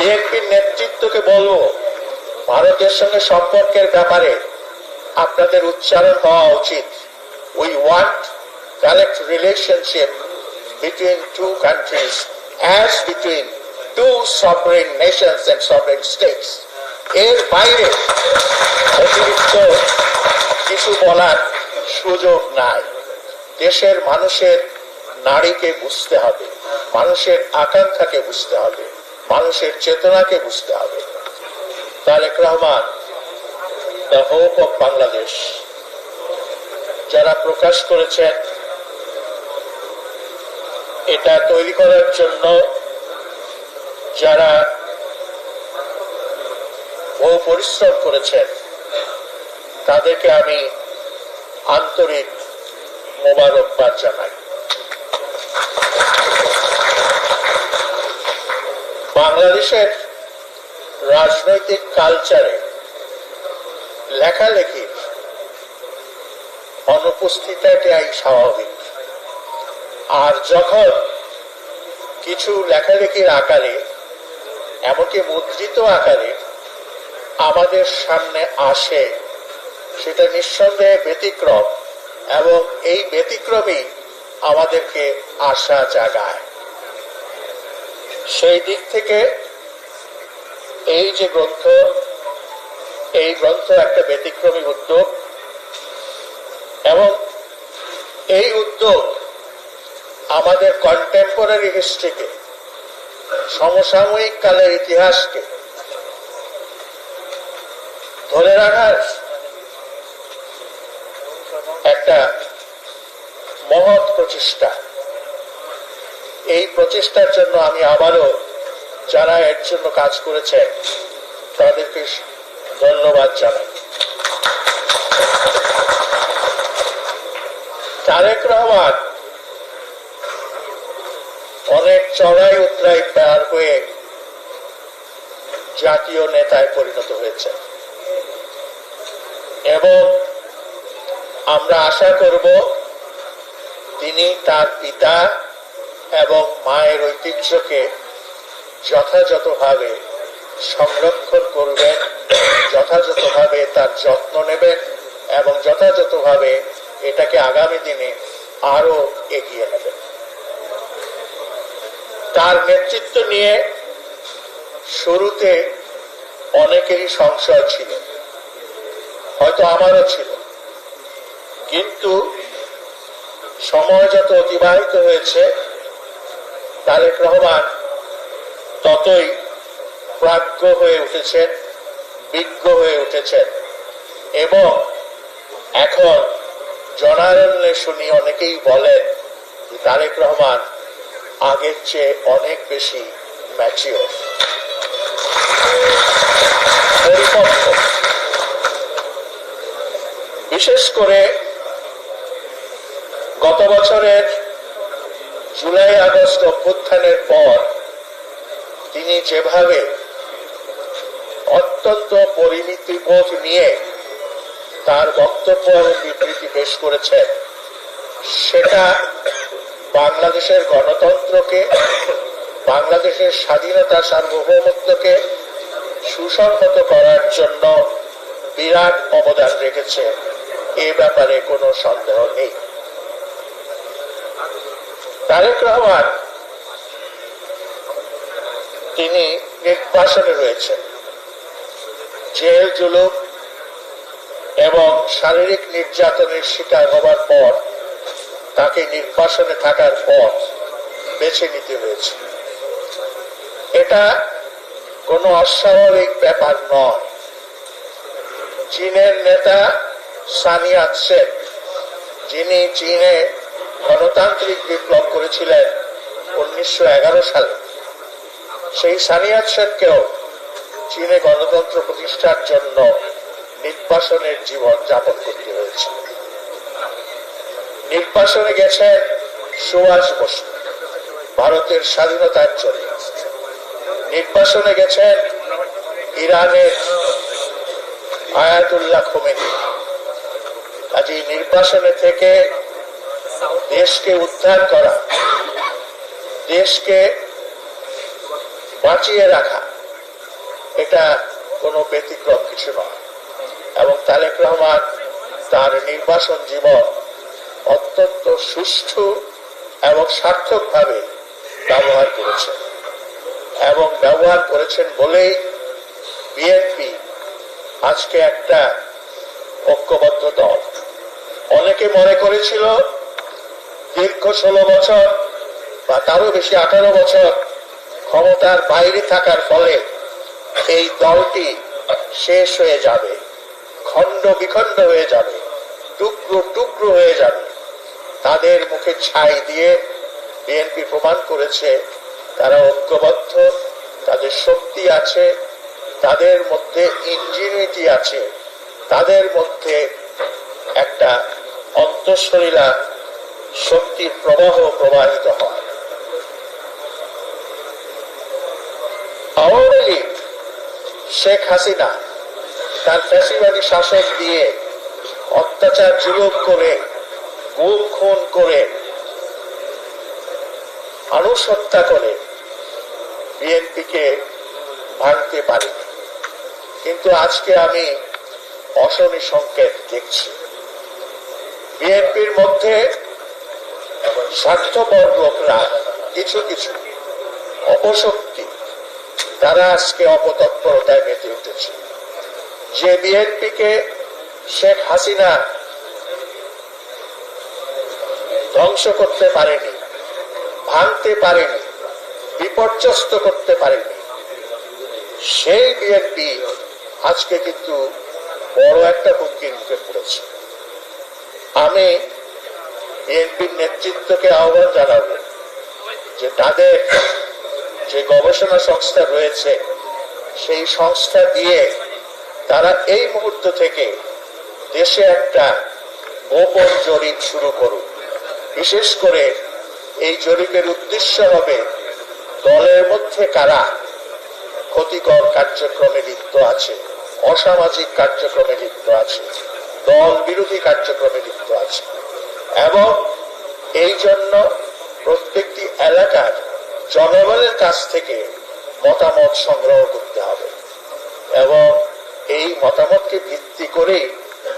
বিএনপির নেতৃত্বকে বলব? ভারতের সঙ্গে সম্পর্কের ব্যাপারে আপনাদের উচ্চারণ হওয়া উচিত। We want correct relationship between two countries as between two sovereign nations and sovereign states এর বাইরে অতিরিক্ত কিছু বলার সুযোগ নাই। দেশের মানুষের নারীকে বুঝতে হবে, মানুষের আকাঙ্ক্ষাকে বুঝতে হবে। মানুষের চেতনাকে বুঝতে হবে। Tarique Rahman, the hope of Bangladesh, যারা প্রকাশ করেছেন, এটা তৈরি করার জন্য যারা বহু পরিশ্রম করেছেন, তাদেরকে আমি আন্তরিক মোবারকবাদ জানাই। বাংলাদেশের রাজনৈতিক কালচারে লেখালেখির অনুপস্থিতিটাই স্বাভাবিক। আর যখন কিছু লেখালেখির আকারে, এমনকি মুদ্রিত আকারে আমাদের সামনে আসে, সেটা নিঃসন্দেহে ব্যতিক্রম এবং এই ব্যতিক্রমই আমাদেরকে আশা জাগায়। সেই দিক থেকে এই যে গ্রন্থ, এই গ্রন্থ একটা ব্যতিক্রমী উদ্যোগ এবং এই উদ্যোগ আমাদের কন্টেম্পোরারি হিস্ট্রিকে সমসাময়িক কালের ইতিহাসকে ধরে রাখার একটা মহৎ প্রচেষ্টা। এই প্রচেষ্টার জন্য আমি আবারও যারা এর জন্য কাজ করেছেন, তাদেরকে ধন্যবাদ জানাই। তারেক রহমান অনেক চড়াই উতরাই পার হয়ে জাতীয় নেতায় পরিণত হয়েছে এবং আমরা আশা করব তিনি তার পিতা এবং মায়ের ঐতিহ্যকে যথাযথভাবে সংরক্ষণ করবেন, যথাযথভাবে তার যত্ন নেবেন এবং যথাযথভাবে এটাকে আগামী দিনে আরও এগিয়ে নেবেন। তার নেতৃত্ব নিয়ে শুরুতে অনেকেরই সংশয় ছিল, হয়তো আমারও ছিল, কিন্তু সময় যত অতিবাহিত হয়েছে তারেক রহমান ততই প্রাজ্ঞ হয়ে উঠেছেন, বিজ্ঞ হয়ে উঠেছেন এবং এখন জনারণ্যে শুনি অনেকেই বলেন তারেক রহমান আগের চেয়ে অনেক বেশি ম্যাচিওর বিশেষ করে গত বছরের জুলাই আগস্ট অভ্যুত্থানের পর তিনি যেভাবে অত্যন্ত পরিমিতি বোধ নিয়ে তার বক্তব্য এবং বিবৃতি পেশ করেছেন, সেটা বাংলাদেশের গণতন্ত্রকে, বাংলাদেশের স্বাধীনতা সার্বভৌমত্বকে সুসংহত করার জন্য বিরাট অবদান রেখেছে। এ ব্যাপারে কোনো সন্দেহ নেই। তারেক রহমান তিনি নির্বাসনে রয়েছেন। জেল, জুলুম এবং শারীরিক নির্যাতনের শিকার হবার পর তাকে নির্বাসনে থাকার পথ বেছে নিতে হয়েছে। এটা কোনো অস্বাভাবিক ব্যাপার নয়। চীনের নেতা সানিয়া সেন যিনি চীনে গণতান্ত্রিক বিপ্লব করেছিলেন উনিশশো এগারো সালে। সেই সানিয়া সেনকেও চীনে গণতন্ত্র প্রতিষ্ঠার জন্য নির্বাসনের জীবন যাপন করতে হয়েছে। নির্বাসনে গেছেন সুভাষ বসু, ভারতের স্বাধীনতার জন্য। নির্বাসনে গেছেন ইরানের আয়াতুল্লাহ খোমেনি। কাজে নির্বাসনে থেকে দেশকে উদ্ধার করা, দেশকে বাঁচিয়ে রাখা, এটা কোনো ব্যতিক্রম কিছু নয়। এবং তারেক রহমান তার নির্বাসন জীবন অত্যন্ত সুষ্ঠু এবং সার্থকভাবে ব্যবহার করেছেন। এবং ব্যবহার করেছেন বলেই বিএনপি আজকে একটা ঐক্যবদ্ধ দল। অনেকে মনে করেছিল দীর্ঘ ষোলো বছর বা তারও বেশি আঠারো বছর ক্ষমতার বাইরে থাকার ফলে এই দলটি শেষ হয়ে যাবে, খণ্ড বিখণ্ড হয়ে যাবে, টুকরো টুকরো হয়ে যাবে। তাদের মুখে ছাই দিয়ে বিএনপি প্রমাণ করেছে, তারা ঐক্যবদ্ধ, তাদের শক্তি আছে, তাদের মধ্যে ইঞ্জিনিউটি আছে, তাদের মধ্যে একটা অন্তঃশরীরা শক্তির প্রবাহ প্রবাহিত হয়। আওয়ামী লীগ, শেখ হাসিনা, তার ফ্যাসিবাদী শাসক দিয়ে অত্যাচার জুলুম করে, গুম খুন করে মানুষ হত্যা করে বিএনপিকে ভাঙতে পারেনি। কিন্তু আজকে আমি অশনি সংকেত দেখছি। বিএনপির মধ্যে স্বার্থপর লোকরা কিছু কিছু অপশক্তি। তারা আজকে অপতৎপরতায় মেতে উঠেছে। যে বিএনপিকে শেখ হাসিনা ধ্বংস করতে পারেনি, ভাঙতে পারেনি, বিপর্যস্ত করতে পারেনি, সেই বিএনপি আজকে কিন্তু বড় একটা হুমকির মুখে পড়েছে। আমি বিএনপির নেতৃত্বকে আহ্বান জানাব যে তাদের যে গবেষণা সংস্থা রয়েছে, সেই সংস্থা দিয়ে তারা এই মুহূর্ত থেকে দেশে একটা গোপন জরিপ শুরু করুক। বিশেষ করে এই জরিপের উদ্দেশ্য হবে দলের মধ্যে কারা ক্ষতিকর কার্যক্রমে লিপ্ত আছে, অসামাজিক কার্যক্রমে লিপ্ত আছে, দল বিরোধী কার্যক্রমে লিপ্ত আছে। এবং এই জন্য প্রত্যেকটি এলাকার জনগণের কাছ থেকে মতামত সংগ্রহ করতে হবে। এবং এই মতামতকে ভিত্তি করেই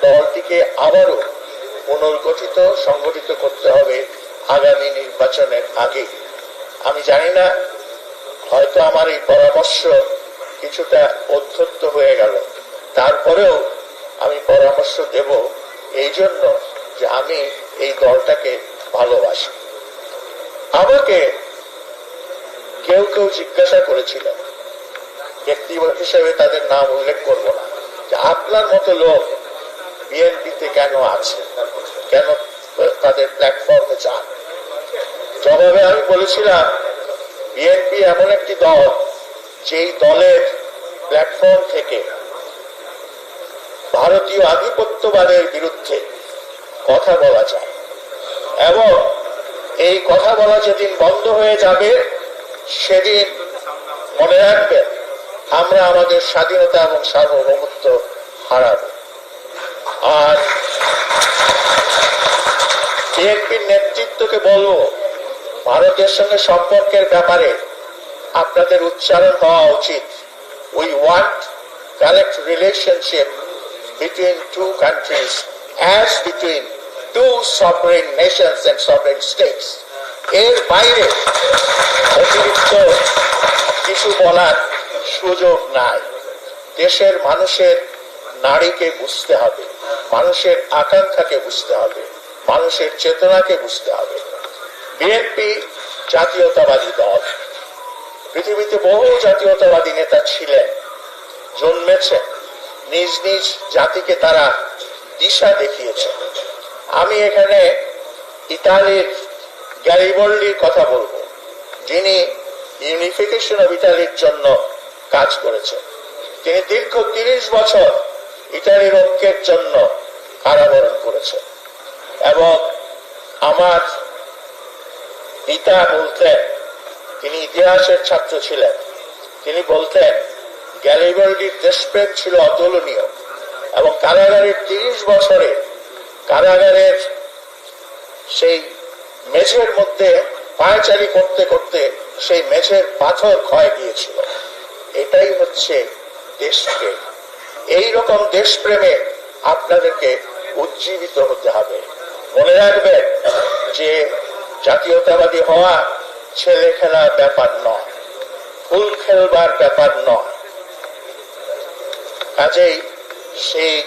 দলটিকে আবারও পুনর্গঠিত, সংগঠিত করতে হবে আগামী নির্বাচনের আগে আমি জানি না, হয়তো আমার এই পরামর্শ কিছুটা অধ্যত্ত হয়ে গেল। তারপরেও আমি পরামর্শ দেব এই জন্য যে আমি এই দলটাকে ভালোবাসি। আমাকে কেউ কেউ জিজ্ঞাসা করেছিলেন ব্যক্তিগত হিসেবে তাদের নাম উল্লেখ করব না। যে আপনার মতো লোক বিএনপিতে কেন আছে? কেন তাদের প্ল্যাটফর্মে যান? জবাবে আমি বলেছিলাম বিএনপি এমন একটি দল যেই দলের প্ল্যাটফর্ম থেকে ভারতীয় আধিপত্যবাদের বিরুদ্ধে কথা বলা যায়। এবং এই কথা বলা যেদিন বন্ধ হয়ে যাবে, সেদিন মনে রাখবেন আমরা আমাদের স্বাধীনতা এবং সার্বভৌমত্ব হারাবো। আর বিএনপির নেতৃত্বকে বলব, ভারতের সঙ্গে সম্পর্কের ব্যাপারে আপনাদের উচ্চারণ হওয়া উচিত। We want correct relationship between two countries. As between two sovereign nations and sovereign states. এর বাইরে অতিরিক্ত কিছু বলার সুযোগ নাই। দেশের মানুষের নারীকে বুঝতে হবে, মানুষের আকাঙ্ক্ষাকে বুঝতে হবে, মানুষের চেতনাকে বুঝতে হবে। বিএনপি জাতীয়তাবাদী দল। পৃথিবীতে বহু জাতীয়তাবাদী নেতা ছিলেন, জন্মেছেন, নিজ নিজ জাতিকে তারা দিশা দেখিয়েছে। আমি এখানে ইতালির গ্যারিবল্ডির কথা বলব, যিনি ইউনিফিকেশন অফ ইতালির জন্য কাজ করেছেন। তিনি দীর্ঘ তিরিশ বছর ইটালির ঐক্যের জন্য কারাবরণ করেছেন। এবং আমার পিতা বলতেন, তিনি ইতিহাসের ছাত্র ছিলেন, তিনি বলতেন গ্যালিবার্ডির দেশপ্রেম ছিল অতুলনীয়। এবং কারাগারের তিরিশ বছরে কারাগারের সেই মেঝের মধ্যে পায়চারি করতে করতে সেই মেঝের পাথর ক্ষয় গিয়েছিল। এটাই হচ্ছে দেশপ্রেম এই রকম দেশপ্রেমে আপনাদেরকে উজ্জীবিত হতে হবে। মনে রাখবেন যে জাতীয়তাবাদী হওয়া ছেলে খেলার ব্যাপার নয়, ফুল খেলবার ব্যাপার নয়। কাজেই সেই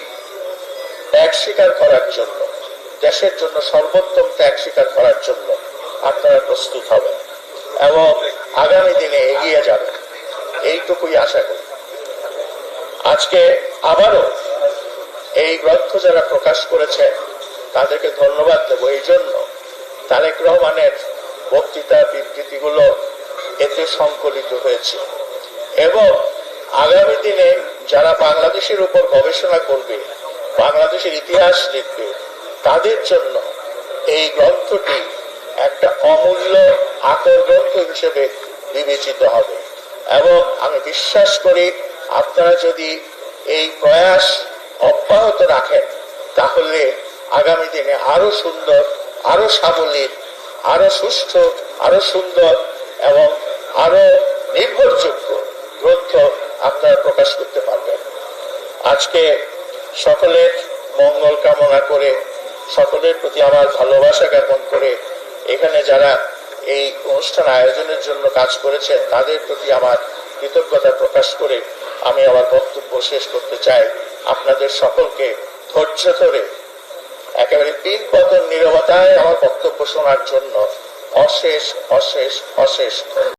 ত্যাগ স্বীকার করার জন্য, দেশের জন্য সর্বোত্তম ত্যাগ স্বীকার করার জন্য আপনারা প্রস্তুত হবেন এবং আগামী দিনে এগিয়ে যাবেন। এইটুকুই আশা করি। আজকে আবারও এই গ্রন্থ যারা প্রকাশ করেছেন তাদেরকে ধন্যবাদ দেব। এই জন্য তারেক রহমানের বক্তৃতা বিবৃতিগুলো এতে সংকলিত হয়েছে। এবং আগামী দিনে যারা বাংলাদেশের উপর গবেষণা করবে, বাংলাদেশের ইতিহাস লিখবে তাদের জন্য এই গ্রন্থটি একটা অমূল্য আকর গ্রন্থ হিসেবে বিবেচিত হবে। এবং আমি বিশ্বাস করি আপনারা যদি এই প্রয়াস অব্যাহত রাখেন, তাহলে আগামী দিনে আরও সুন্দর, আরও সাবলীল, আরও সুস্থ আরও সুন্দর এবং আরও নির্ভরযোগ্য গ্রন্থ আপনারা প্রকাশ করতে পারবেন আজকে সকলের মঙ্গল কামনা করে, সকলের প্রতি আমার ভালোবাসা জ্ঞাপন করে, এখানে যারা এই অনুষ্ঠান আয়োজনের জন্য কাজ করেছেন, তাদের প্রতি আমার কৃতজ্ঞতা প্রকাশ করে আমি আমার বক্তব্য শেষ করতে চাই আপনাদের সকলকে ধৈর্য ধরে, একেবারে তিন পতন নিরবতায় আমার বক্তব্য শোনার জন্য অশেষ অশেষ অশেষ।